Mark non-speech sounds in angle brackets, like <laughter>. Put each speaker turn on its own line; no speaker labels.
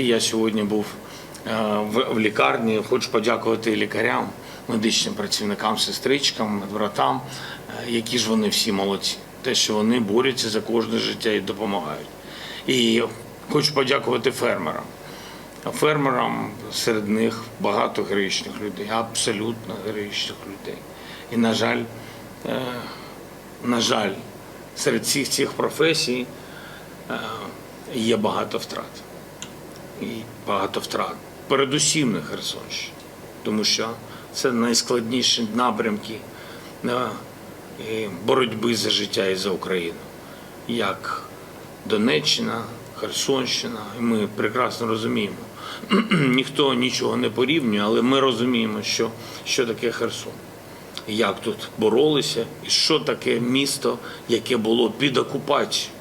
Я сьогодні був е, в, лікарні. Хочу подякувати лікарям, медичним працівникам, сестричкам, братам, е, які ж вони всі молодці. Те, що вони борються за кожне життя і допомагають. І хочу подякувати фермерам. Фермерам серед них багато героїчних людей, абсолютно героїчних людей. І, на жаль, е, на жаль, серед всіх цих професій є багато втрат і багато втрат. Передусім на Херсонщині, тому що це найскладніші напрямки е, боротьби за життя і за Україну, як Донеччина, Херсонщина. І ми прекрасно розуміємо. <clears throat> Ніхто нічого не порівнює, але ми розуміємо, що, що таке Херсон. Як тут боролися, і що таке місто, яке було під окупацією.